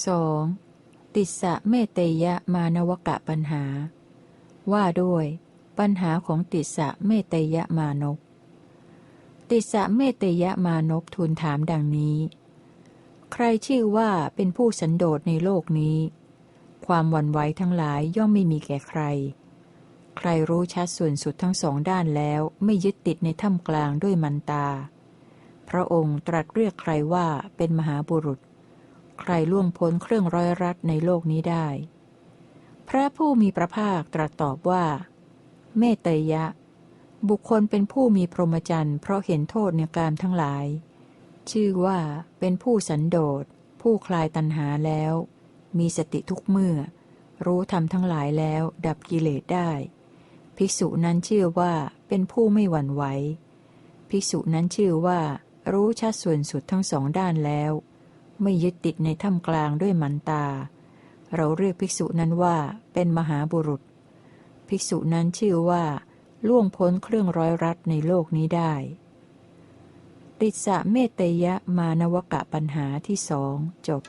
2. ติสะเมเตยะมานวกะปัญหา ว่าด้วย ปัญหาของติสะเมเตยะมานพติสะเมเตยะมานพทูลถามดังนี้ ใครชื่อว่าเป็นผู้สันโดษในโลกนี้ ความหวั่นไหวทั้งหลายย่อมไม่มีแก่ใคร ใครรู้ชัดส่วนสุดทั้งสองด้านแล้วไม่ยึดติดในถ้ำกลางด้วยมันตา พระองค์ตรัสเรียกใครว่าเป็นมหาบุรุษ ใครล่วงพ้นเครื่องร้อยรัดในโลกนี้ได้ พระผู้มีพระภาคตรัสตอบว่า เมตยะ บุคคลเป็นผู้มีพรหมจรรย์เพราะเห็นโทษในการทั้งหลาย ชื่อว่าเป็นผู้สันโดษ ผู้คลายตัณหาแล้ว มีสติทุกเมื่อ รู้ธรรมทั้งหลายแล้วดับกิเลสได้ ภิกษุนั้นชื่อว่าเป็นผู้ไม่หวั่นไหวภิกษุนั้นชื่อว่ารู้ชัดส่วนสุดทั้งสองด้านแล้ว ไม่ยึดติดในถ้ำกลางด้วยมันตา เราเรียกภิกษุนั้นว่าเป็นมหาบุรุษ ภิกษุนั้นชื่อว่าล่วงพ้นเครื่องร้อยรัดในโลกนี้ได้ ติสสะเมตยะมานวกะปัญหาที่สองจบ